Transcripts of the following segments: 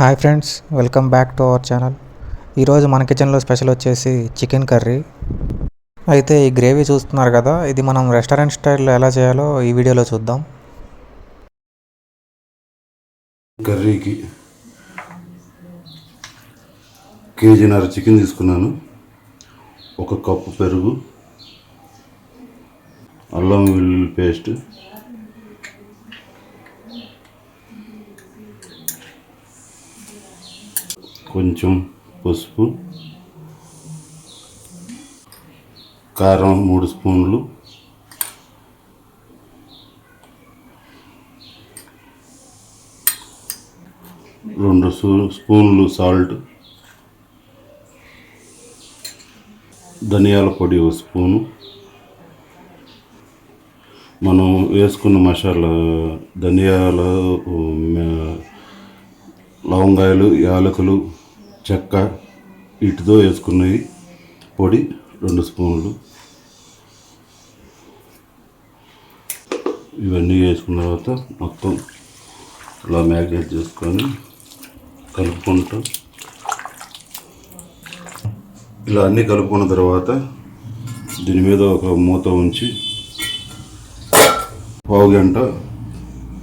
Hi friends welcome back to our channel. ఈరోజు మన కిచెన్లో స్పెషల్ వచ్చేసి చికెన్ కర్రీ. అయితే ఈ గ్రేవీ చూస్తున్నారు కదా ఇది మనం రెస్టారెంట్ స్టైల్లో ఎలా చేయాలో ఈ వీడియోలో చూద్దాం. కర్రీకి కేజీన్నర చికెన్ తీసుకున్నాను. ఒక కప్పు పెరుగు అల్లం వెల్లుల్లి పేస్ట్ కొంచెం పసుపు కారం మూడు స్పూన్లు రెండు స్పూన్లు సాల్ట్ ధనియాల పొడి ఒక స్పూను. మనం వేసుకున్న మసాలా ధనియాల లవంగాయలు యాలకులు చెక్క ఇటుతో వేసుకున్నవి పొడి రెండు స్పూన్లు. ఇవన్నీ వేసుకున్న తర్వాత మొత్తం ఇలా మ్యాగ్నేట్ చేసుకొని కలుపుకుంటాం ఇలా అన్నీ కలుపుకున్న తర్వాత దీని మీద ఒక మూత ఉంచి పావు గంట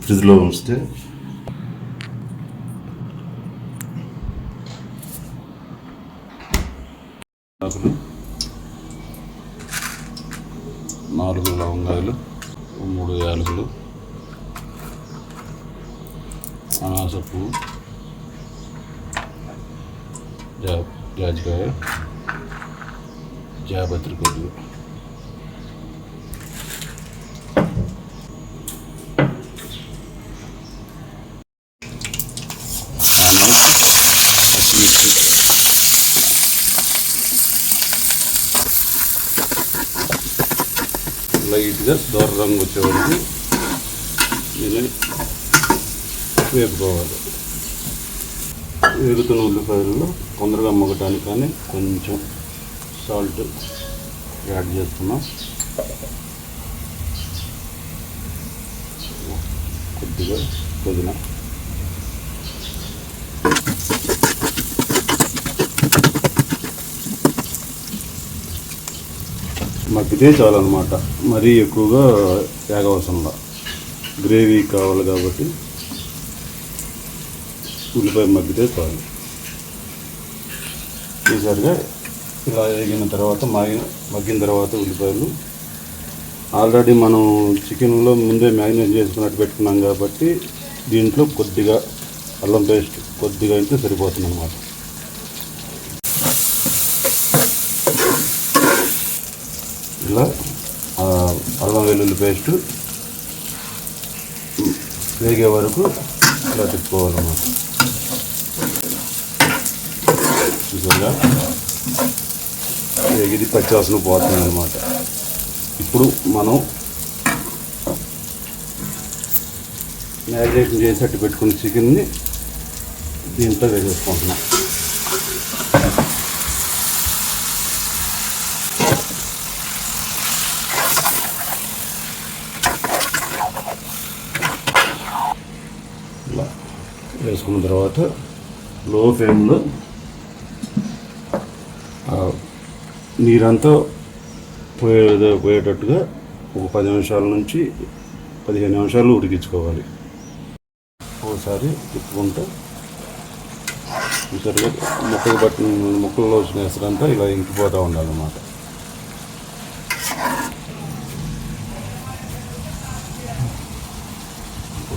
ఫ్రిడ్జ్లో ఉంచితే ఆకులు నాలుగు లవంగాయలు మూడు యాలకులు అనాస పువ్వు జా జాజికాయ జాపత్రి కొద్దిగా లైట్గా దోర రంగు వచ్చే వరకు దీన్ని వేపుకోవాలి. వేగుతున్న ఉల్లిపాయల్లో తొందరగా మొగటానికి కానీ కొంచెం సాల్ట్ యాడ్ చేస్తున్నాం. కొద్దిగా పుదీనా మగ్గితే చాలన్నమాట. మరీ ఎక్కువగా వేగవసరంలా గ్రేవీ కావాలి కాబట్టి ఉల్లిపాయ మగ్గితే చాలు. ఈసారిగా ఇలా వేగిన తర్వాత మాగిన మగ్గిన తర్వాత ఉల్లిపాయలు. ఆల్రెడీ మనం చికెన్లో ముందే మ్యారినేట్ చేసుకున్నట్టు పెట్టుకున్నాం కాబట్టి దీంట్లో కొద్దిగా అల్లం పేస్ట్ కొద్దిగా అయితే సరిపోతుంది అన్నమాట ఇలా అల్లం వెల్లుల్లి పేస్టు వేగే వరకు ఇలా తిప్పుకోవాలన్నమాట. చూసారా వేగిది పచ్చివాసన పోతుంది అనమాట ఇప్పుడు మనం మ్యారినేషన్ చేసేట్టు పెట్టుకున్న చికెన్ని దీంట్లో వేసేసుకుంటున్నాం. వేసుకున్న తర్వాత లో ఫ్లేమ్లో నీరంతా పోయే పోయేటట్టుగా ఒక పది నిమిషాల నుంచి పదిహేను నిమిషాలు ఉడికించుకోవాలి. ఒకసారి తిప్పుకుంటూ ఈసారిగా ముక్కలు పట్టిన ముక్కల్లో వచ్చిన ఎసరంతా ఇలా ఇంకిపోతూ ఉండాలన్నమాట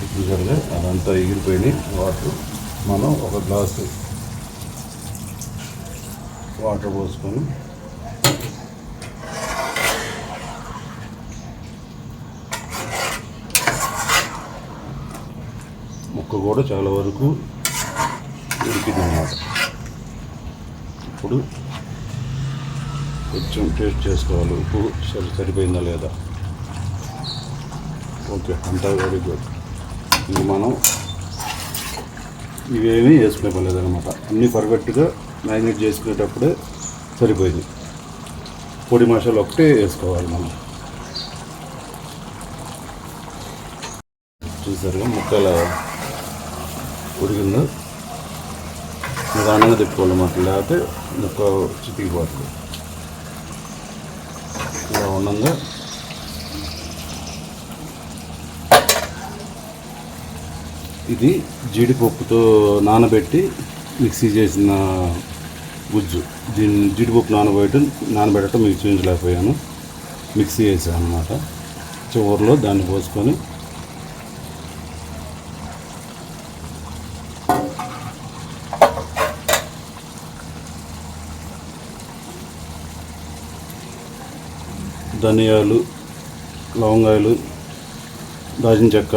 ఇప్పుడు చూసారుగా అదంతా ఎగిరిపోయినాయి వాటర్. మనం ఒక గ్లాసు వాటర్ పోసుకొని ముక్క కూడా చాలా వరకు ఉడికింది అన్నమాట ఇప్పుడు కొంచెం టేస్ట్ చేసుకోవాలి. ఉప్పు సరి సరిపోయిందా లేదా? ఓకే అంతా వెరీ గుడ్ ఇంక మనం ఇవేమీ వేసుకునే పని అన్నీ పర్ఫెక్ట్గా మ్యారినేట్ చేసుకునేటప్పుడే సరిపోయింది. పొడి మసాలా ఒకటే వేసుకోవాలి మనం. చూసారుగా ముక్కల ఉడికిందో నిదానంగా తిప్పుకోవాలన్నమాట లేకపోతే ముక్క చితికిపోతుంది. ఇలా ఉండగా ఇది జీడిపప్పుతో నానబెట్టి మిక్సీ చేసిన గుజ్జు. దీన్ని జీడిపప్పు నానబెట్టి నానబెట్టడం మీకు చూపించలేకపోయాను మిక్సీ వేసాను అనమాట చివరిలో దాన్ని పోసుకొని ధనియాలు లవంగాయలు దాచిన చెక్క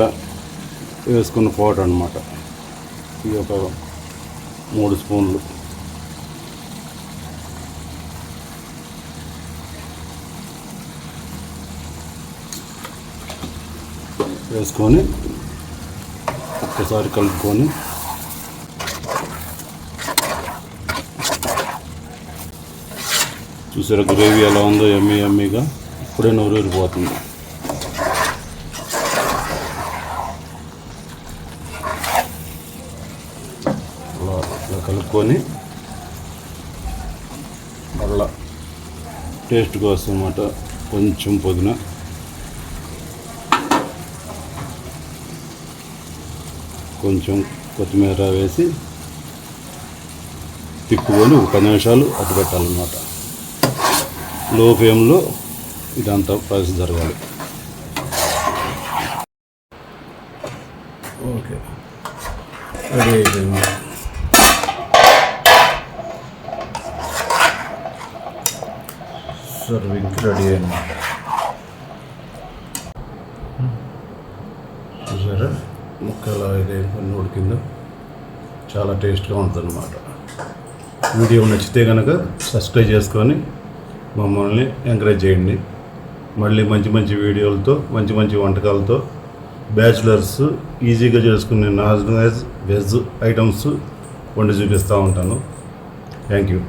వేసుకున్న పౌడర్ అనమాట ఈ ఒక మూడు స్పూన్లు. వేసుకొని ఒక్కసారి కలుపుకొని చూసారా గ్రేవీ ఎలా ఉందో ఎమ్మి ఎమ్మిగా ఇప్పుడే నోరూరిపోతుంది అలా ఇలా కలుపుకొని మళ్ళా టేస్ట్ కోసం అన్నమాట కొంచెం పుదీనా. కొంచెం కొత్తిమీర వేసి తిప్పుకొని ఒక పది నిమిషాలు అటు పెట్టాలన్నమాట. లో ఫ్లేమ్లో ఇదంతా ప్రాసెస్ జరగాలి. ఓకే. రెడీ అయిపోయింది. సర్వింగ్ రెడీ అయింది చూసారా? ముక్కలు ఇది కొన్ని ఉడికిందో చాలా టేస్ట్గా ఉంటుంది అన్నమాట వీడియో నచ్చితే కనుక సబ్స్క్రైబ్ చేసుకొని మమ్మల్ని ఎంకరేజ్ చేయండి. మళ్ళీ మంచి మంచి వీడియోలతో మంచి మంచి వంటకాలతో బ్యాచులర్స్ ఈజీగా చేసుకునే నాన్ వెజ్ వెజ్ ఐటమ్స్ వండి చూపిస్తూ ఉంటాను. Thank you.